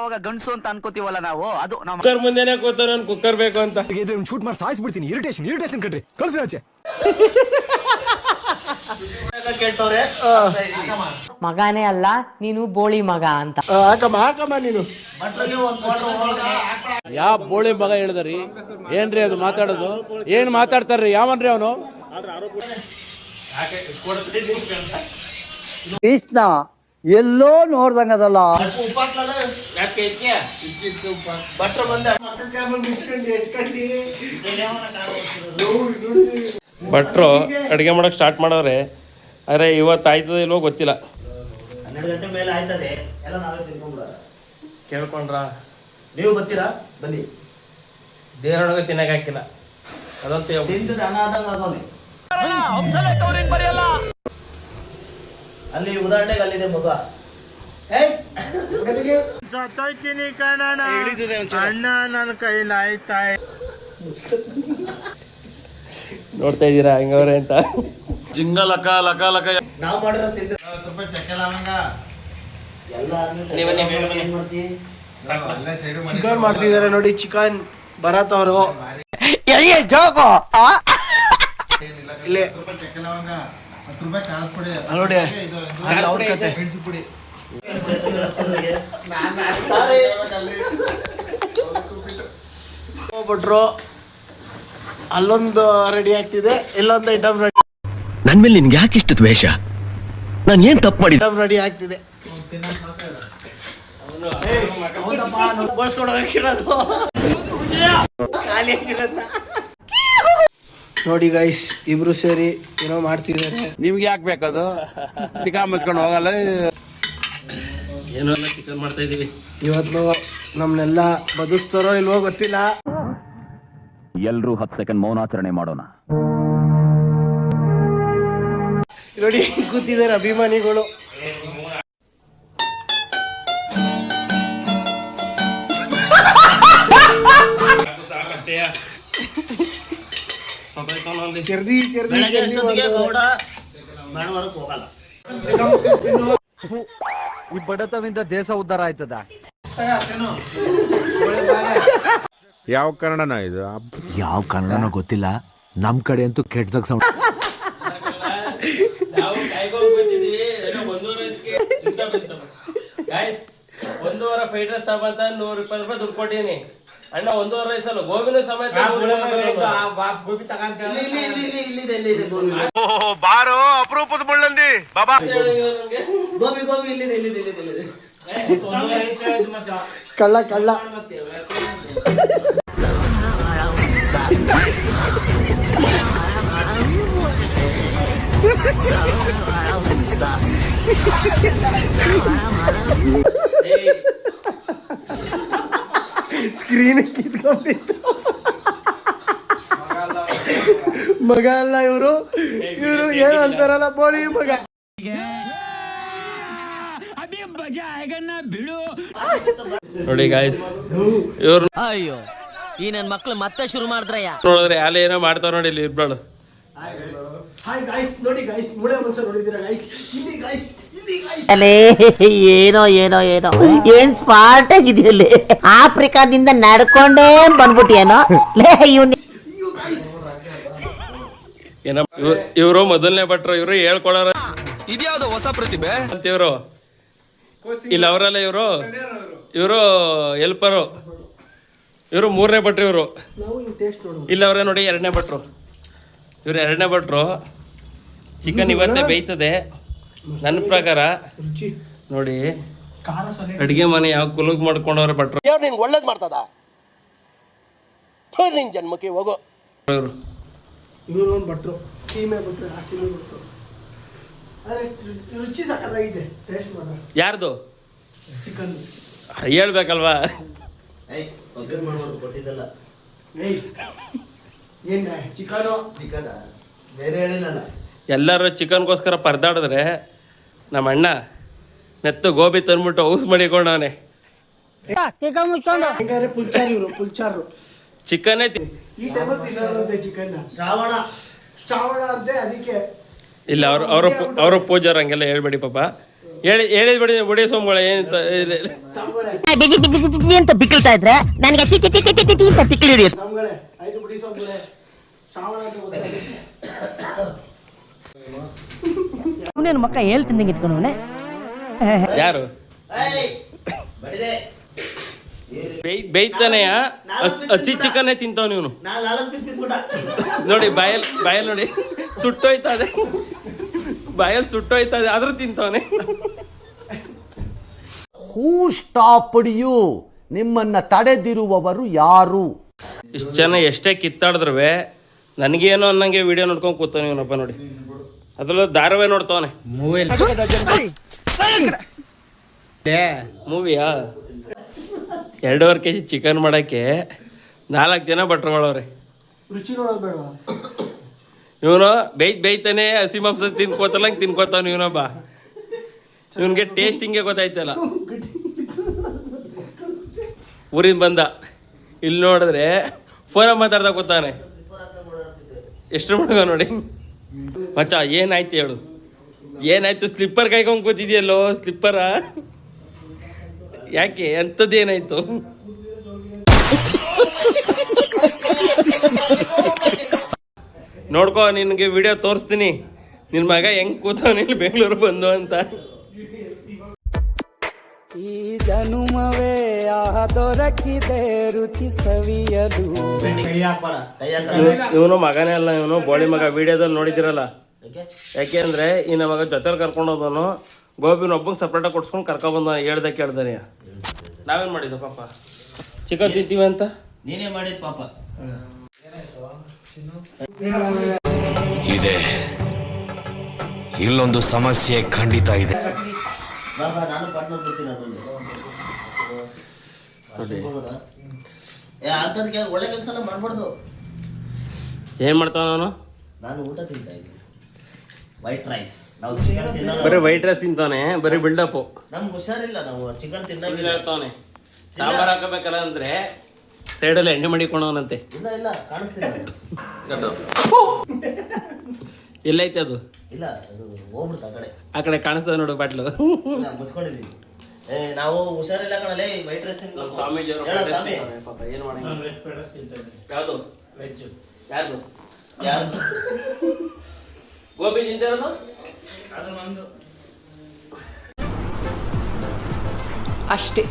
ಅವಾಗ ಗಂಡಸು ಅಂತ ಅನ್ಕೋತೀವಲ್ಲ ನಾವು ಅದು ನಮ್ಮ ಕುಕ್ಕರ್ ಮುಂದೆನೆ ಕೂತಾರ ನನ್ ಕುಕ್ಕರ್ ಬೇಕು ಅಂತ. ಇದ್ರೆ ಶೂಟ್ ಮಾಡಿ ಸಾಯಿಸ್ಬಿಡ್ತೀನಿ. ಇರಿಟೇಷನ್ ಇರಿಟೇಷನ್ ಕಣ್ರಿ. ಕಳ್ಸಿ ಆಚೆ. ಮಗನೇ ಅಲ್ಲ ನೀನು ಬೋಳಿ ಮಗ ಅಂತ. ಹಾಕಮ್ಮ ಹಾಕಮ್ಮ ನೀನು. ಯಾವ ಬೋಳಿ ಮಗ ಹೇಳಿದ್ರಿ? ಏನ್ರಿ ಅದು ಮಾತಾಡೋದು? ಏನ್ ಮಾತಾಡ್ತಾರ್ರಿ? ಯಾವನ್ರಿ ಅವನು? ಪೀಸ್ನ ಎಲ್ಲೋ ನೋಡ್ದಂಗದಲ್ಲ ಭಟ್ರು ಅಡಿಗೆ ಮಾಡಕ್ ಸ್ಟಾರ್ಟ್ ಮಾಡವ್ರೆ ಅರೆ ಇವತ್ತು ಆಯ್ತದ ಇಲ್ವೋ ಗೊತ್ತಿಲ್ಲ. ಹನ್ನೆರಡು ಗಂಟೆ ಮೇಲೆ ಆಯ್ತದೆ. ಎಲ್ಲ ನಾವೇ ತಿನ್ಕೊಂಡ್ಬಿಡ ಕೇಳ್ಕೊಂಡ್ರ? ನೀವು ಬರ್ತೀರಾ? ಬನ್ನಿ. ದೇವರೊಳಗೆ ತಿನ್ನಕ್ಕೆ ಹಾಕಿಲ್ಲ. ಅದಂತ ಹೇಳ್ಬಿಡು. ತಿಂದು ಅಲ್ಲಿ ಉದಾಹರಣೆಗೆ ಅಲ್ಲಿದೆ ಮಗ. ಏಯ್! ಸತ್ತೋಯ್ತೀನಿ ಕಣಣ ಅಣ್ಣ ನನ್ನ ಕೈ ಆಯ್ತಾ? ನೋಡ್ತಾ ಇದ್ದೀರಾ? ಹೆಂಗವ್ರೆ ಅಂತ. ಜಿಂಗ ಲಕ ಲಕ ಲಕ. ಆದ್ಮೇಲೆ ಮಾಡಿರೋ ಬನ್ನಿ, ಬೇಗ ಬನ್ನಿ. ಏನ್ ಮಾಡ್ತಿ ಚಿಕನ್ ಮಾಡ್ತಿದಾರೆ ನೋಡಿ ಚಿಕನ್ ಭರತ್ ಅವರು. ಇಲ್ಲಿ ಅಲ್ಲ್ ನೋಡಿ. ಅಲ್ಲಿ ಅವ್ರ ಕತೆ ಹೋಗ್ಬಿಟ್ರು. ಅಲ್ಲೊಂದು ರೆಡಿ ಆಗ್ತಿದೆ ಇಲ್ಲೊಂದು ಐಟಮ್ ರೆಡಿ ನನ್ ಮೇಲೆ ನಿನ್ಗೆ ಯಾಕೆ ಇಷ್ಟು ದ್ವೇಷ? ನಾನು ಏನ್ ತಪ್ಪು ಮಾಡಿ ಐಟಮ್ ರೆಡಿ ಆಗ್ತಿದೆ. ಬಳಸ್ಕೊಂಡು ಹೋಗಿರೋದು ಖಾಲಿ ಆಗಿರೋದ್ನ. ನೋಡಿ ಗೈಸ್ ಇಬ್ರು ಸೇರಿ ಏನೋ ಮಾಡ್ತಿದ್ದಾರೆ. ನಿಮ್ಗೆ ಯಾಕೆ ಬೇಕದು? ಚಿಕಾ ಮುಚ್ಕೊಂಡು ಹೋಗಲ್ಲ. ಏನೋ ಚಿಕನ್ ಮಾಡ್ತಾ ಇದೀವಿ. ಇವತ್ತು ನಮ್ನೆಲ್ಲ ಬದುಕ್ತಾರೋ ಇಲ್ವೋ ಗೊತ್ತಿಲ್ಲ. ಎಲ್ರೂ ಹತ್ತು ಸೆಕೆಂಡ್ ಮೌನಾಚರಣೆ ಮಾಡೋಣ. ನೋಡಿ ಕೂತಿದ್ದಾರೆ ಅಭಿಮಾನಿಗಳು. ಸಾಕಷ್ಟೇ. ಈ ಬಡತವಿಂದ ದೇಶ ಉದ್ಧಾರ ಆಯ್ತದ? ಯಾವ ಕನ್ನಡನ ಇದು? ಯಾವ ಕನ್ನಡನೋ ಗೊತ್ತಿಲ್ಲ. ನಮ್ ಕಡೆ ಅಂತೂ ಕೆಟ್ಟದಾಗ ಸೌಂಡ್ ಒಂದು ವಾರ ಒಂದೂವರೆ ಫ್ರೈಡ್ ರೈಸ್ ತಗೊಂತ ನೂರ ಇಪ್ಪತ್ತು ರೂಪಾಯಿ ದುಡ್ಡು ಕೊಟ್ಟಿನಿ ಅಣ್ಣ ಒಂದೂವರೆ ವಯಸ್ಸಲ್ಲ ಗೋಬಿನ ಸಮೇತ ನೂರ ಇಪ್ಪತ್ತು ರೂಪಾಯಿ. ಇಲ್ಲಿ ಇಲ್ಲಿ ಇಲ್ಲಿ ಇಲ್ಲಿದೆ ಇಲ್ಲಿದೆ ಗೋಬಿ ಬಾರೋ ಅಪರೂಪದ ಮುಳ್ಳಂದಿ ಬಾಬಾ ಹೇಳಿದ್ರು ನಮ್ಗೆ. ಗೋಬಿ ಗೋಬಿ ಇಲ್ಲಿದೆ ಇಲ್ಲಿದೆ ಇಲ್ಲಿದೆ ಇಲ್ಲಿದೆ ಕಳ್ಳ ಕಳ್ಳ ಏಯ್, ಸ್ಕ್ರೀನ್ ಕಿತ್ಕೊಂಡಿತ್ತು ಮಗ ಅಲ್ಲ ಇವರು. ಇವರು ಏನು ಅಂತಾರಲ್ಲ ಬೋಳಿ ಮಗ. ನೋಡಿ ಗಾಯ್ಸ್ ಇವ್ರು ಅಯ್ಯೋ ಈ ನನ್ ಮಕ್ಳು ಮತ್ತೆ ಶುರು ಮಾಡಿದ್ರಯ್ಯ? ನೋಡಿದ್ರೆ ಯಾಲೆ ಏನೋ ಮಾಡ್ತಾರ ನೋಡಿ ಇಲ್ಲಿ ಇರ್ಬಾಳು ಹಾಯ್ ಗಾಯ್ಸ್ ನೋಡಿ ಗಾಯ್ಸ್ ಮೂಳೆ ಮನ್ಸ ನೋಡಿದ್ದೀರಾ ಗಾಯ್ಸ್ ಇಲ್ಲಿ ಗಾಯ್ಸ್ ಇಲ್ಲಿ ಗಾಯ್ಸ್ ಅಲೇ ಏನೋ ಏನೋ ಏನೋ. ಏನ್ ಸ್ಮಾರ್ಟ್ ಆಗಿದೆಯಲ್ಲಿ ಆಫ್ರಿಕಾದಿಂದ ನಡ್ಕೊಂಡೇ ಬಂದ್ಬಿಟ್ಟಿಯೇನೋ? ಲೇ ಇವ್ನು ಗಾಯ್ಸ್ ಇವರು ಮೊದಲನೇ ಭಟ್ರು ಇವರು ಹೇಳ್ಕೊಳಾರ. ಇದ್ಯಾವ್ದು ಹೊಸ ಪ್ರತಿಭೆ? ಅಂತ ಇವರು. ಇಲ್ಲ ಅವರಲ್ಲ ಇವರು. ಇವರು ಎಲ್ಪರು ಇವರು ಮೂರನೇ ಭಟ್ರು ಇವರು. ನಾವು ಹಿಂಗ್ ಟೇಸ್ಟ್ ನೋಡು ಇಲ್ಲ ಅವರೇ ನೋಡಿ ಎರಡನೇ ಭಟ್ರು. ಇವ್ರು ಎರಡನೇ ಭಟ್ರು. ಚಿಕನ್ ಇವತ್ತೇ ಬೇಯ್ತದೆ. ನನ್ನ ಪ್ರಕಾರ ರುಚಿ. ನೋಡಿ ಅಡಿಗೆ ಮನೆ ಯಾವ ಕುಲುಗ್ ಮಾಡ್ಕೊಂಡವ್ರೆ ಭಟ್ರು? ದೇವ್ರು ನಿಂಗೆ ಒಳ್ಳೇದು ಮಾಡ್ತದ? ಥು, ನಿನ್ ಜನ್ಮಕ್ಕೆ ಹೋಗು. ಇವರು. ಇವರು ಒಂದು ಭಟ್ರು ಸೀಮೆ ಭಟ್ರು ಆ ಸೀಮೆ ಭಟ್ರು. ಅದೇ ರುಚಿ ಸಕ್ಕತ್ತಾಗಿದೆ ಟೇಸ್ಟ್ ಮಾಡ ಯಾರ್ದು? ಚಿಕನ್. ಹೇಳ್ಬೇಕಲ್ವಾ? ಏಯ್ ಒಗ್ಗರಣೆ ಮಾಡ್ಬಾರ್ದು ಕೊಟ್ಟಿದ್ದಲ್ಲ. ಏಯ್. ಏನ್ ಚಿಕನು ಚಿಕನ ಬೇರೆ ಹೇಳಿಲ್ಲಲ್ಲ ಎಲ್ಲರೂ ಚಿಕನ್ಗೋಸ್ಕರ ಪರ್ದಾಡಿದ್ರೆ ನಮ್ಮ ಅಣ್ಣ ನೆತ್ತು ಗೋಬಿ ತಂದ್ಬಿಟ್ಟು ಔಸ್ ಮಾಡಿಕೊಂಡವನೆ ಹೆಂಗಾದ್ರೆ ಪುಲ್ಚಾರ್ ಇವರು ಪುಲ್ಚಾರು ಚಿಕನ್ನೇ ತಿ ಈ ಟೈಮಲ್ಲಿ ತಿನ್ನೋರಂತೆ ಚಿಕನ್ ಶ್ರಾವಣ ಶ್ರಾವಣ ಅಂತೆ ಅದಕ್ಕೆ ಇಲ್ಲ ಅವ್ರು ಅವರು ಅವರು ಪೂಜಾರು ಹಂಗೆಲ್ಲ ಹೇಳ್ಬೇಡಿ ಪಾಪ ಹೇಳಿ ಹೇಳಿದ್ ಬಿಡಿ ಬಿಡಿ ಸೋಮಗಳ ಏನಂತ ಅಂತ ಬಿಕ್ಕಳ್ತಾ ಇದ್ರೆ ನನಗೆ ಅಂತ ತಿಕ್ಕಳಿ ಅವನೇನು ಮಕ್ಕ ಹೇಳ್ತಿದ್ದಂಗೆ ಇಟ್ಕೊಂಡವನೆ? ಯಾರು? ಬೇಯ್ ಬೇಯ್ತಾನೆಯ? ಹಸಿ ಚಿಕನ್ ತಿಂತಾವ್ ನೀವು ನೋಡಿ ಬಾಯಲ್ ಬಾಯಲ್ ನೋಡಿ. ಸುಟ್ಟೋಯ್ತದೆ. ಬಯಲ್ ಸುಟ್ಟೋಯ್ತದೆ ಆದ್ರೂ ತಿಂತಾವನೆ. ಹೂ ಸ್ಟಾಪ್ಡ್ ಯು ನಿಮ್ಮನ್ನ ತಡೆದಿರುವವರು ಯಾರು? ಇಷ್ಟು ಜನ ಎಷ್ಟೇ ಕಿತ್ತಾಡಿದ್ರು ನನಗೇನೋ ಅನ್ನಂಗೆ ವಿಡಿಯೋ ನೋಡ್ಕೊಂಡು ಕೂತಾನೆ ಇವನಪ್ಪ ನೋಡಿ. ಅದ್ರಲ್ಲೂ ಧಾರಾವಾಹಿ ನೋಡ್ತಾವನೆ. ಮೂವಿಯಾ? ಎರಡೂವರೆ ಕೆ ಜಿ ಚಿಕನ್ ಮಾಡೋಕ್ಕೆ ನಾಲ್ಕು ಜನ ಭಟ್ರುಗಳವ್ರೆ ರುಚಿ ನೋಡೋದು ಬೇಡವಾ? ಇವನು ಬೇಯ್ತು ಬೇಯ್ತಾನೆ ಹಸಿ ಮಾಂಸ ತಿನ್ಕೋತಲ್ಲ ತಿನ್ಕೋತಾವ ಇವನಪ್ಪ ಇವನ್ಗೆ ಟೇಸ್ಟ್ ಹಿಂಗೆ ಗೊತ್ತಾಯ್ತಲ್ಲ. ಊರಿಂದ ಬಂದ. ಇಲ್ಲಿ ನೋಡಿದ್ರೆ ಫೋನ ಮಾತಾಡ್ದಾಗ ಗೊತ್ತಾನೆ ಎಷ್ಟು ಮಗ ನೋಡಿ? ಮಚ್ಚ, ಏನಾಯ್ತು ಹೇಳು? ಏನಾಯ್ತು? ಸ್ಲಿಪ್ಪರ್ ಕಾಯ್ಕೊಂಡು ಕೂತಿದ್ಯಲ್ಲೋ ಸ್ಲಿಪ್ಪರ ಯಾಕೆ? ಎಂಥದ್ದು ಏನಾಯ್ತು? ನೋಡ್ಕೋ, ನಿನಗೆ ವಿಡಿಯೋ ತೋರಿಸ್ತೀನಿ. ನಿನ್ನ ಮಗ ಹೆಂಗ್ ಕೂತವ್ ಇಲ್ಲಿ ಬೆಂಗಳೂರು ಬಂದು ಅಂತ. ಕೈ ದೊರಕಿದೆ ರುಚಿ ಸವಿಯಲು ಇವನು ಮಗನೇ ಅಲ್ಲ ಇವನು ಬೋಳಿ ಮಗ. ವಿಡಿಯೋದಲ್ಲಿ ನೋಡಿದಿರಲ್ಲ ಯಾಕೆ? ಅಂದ್ರೆ ಈ ನಮ್ಮ ಮಗ ಜೊತೆಲಿ ಕರ್ಕೊಂಡು ಹೋದನು ಗೋಬಿನ ಒಬ್ಬಂಗೆ ಸಪ್ರೇಟಾಗಿ ಕೊಡ್ಸ್ಕೊಂಡು ಕರ್ಕೊ ಬಂದ ಹೇಳ್ದೆ ಕೇಳ್ದಾನೆ ನಾವೇನ್ ಮಾಡಿದ್ದು ಪಾಪ? ಚಿಕನ್ ತಿಂತೀವಿ ಅಂತ? ನೀನೇ ಮಾಡಿದ ಪಾಪ. ಇದೆ. ಇಲ್ಲೊಂದು ಸಮಸ್ಯೆ ಖಂಡಿತ ಇದೆ. ನಾನು ಪಾರ್ಟ್ನರ್ ಅದೊಂದು? ಏ ಒಳ್ಳೆ ಕೆಲಸನ ಮಾಡ್ಬಾರ್ದು. ಏನು ಮಾಡ್ತಾವ ನಾನು? ನಾನು ಊಟ ತಿಂತಾ ಇದ್ದೀನಿ. ವೈಟ್ ರೈಸ್ ನಾವು ಚಿಕನ್ ತಿನ್ನಲ್ಲ. ಬರೀ ವೈಟ್ ರೈಸ್ ತಿಂತಾನೆ ಬರೀ ಬಿಲ್ಡಪ್ ನಮ್ಗೆ ಹುಷಾರಿಲ್ಲ ನಾವು ಚಿಕನ್ ತಿನ್ನಲ್ಲ ಹೇಳ್ತಾವನೆ. ಸಾಂಬಾರ್ ಹಾಕಬೇಕಲ್ಲ ಅಂದ್ರೆ ಸೈಡಲ್ಲಿ ಎಣ್ಣೆ ಮಾಡಿಕೊಂಡವನಂತೆ ಇಲ್ಲ ಇಲ್ಲ ಕಾಣಿಸ್ತಿಲ್ಲ. ಎಲ್ಲೈತೆ ಅದು? ಇಲ್ಲ ಅದು ಹೋಗ್ಬಿಡ್ತು ಆ ಕಡೆ. ಆ ಕಡೆ ಕಾಣಿಸ್ತದೆ ನೋಡು ಬಾಟ್ಲು. ಇಲ್ಲ ಏ ನಾವು ಹುಷಾರಿಲ್ಲ ಕಣಲೇ ವೈಟ್ ರೈಸ್ ನಮ್ಮ ಸ್ವಾಮೀಜಿ ಅವರು ಹೇಳ ಸ್ವಾಮಿ. ಪಾಪ ಏನ್ ಮಾಡಂಗಿಲ್ಲ ಯಾವುದು? ಯಾರ್ದು? ಯಾರು? ಗೋಬಿ ತಿಂತಿರೋದು ಅಷ್ಟೇ.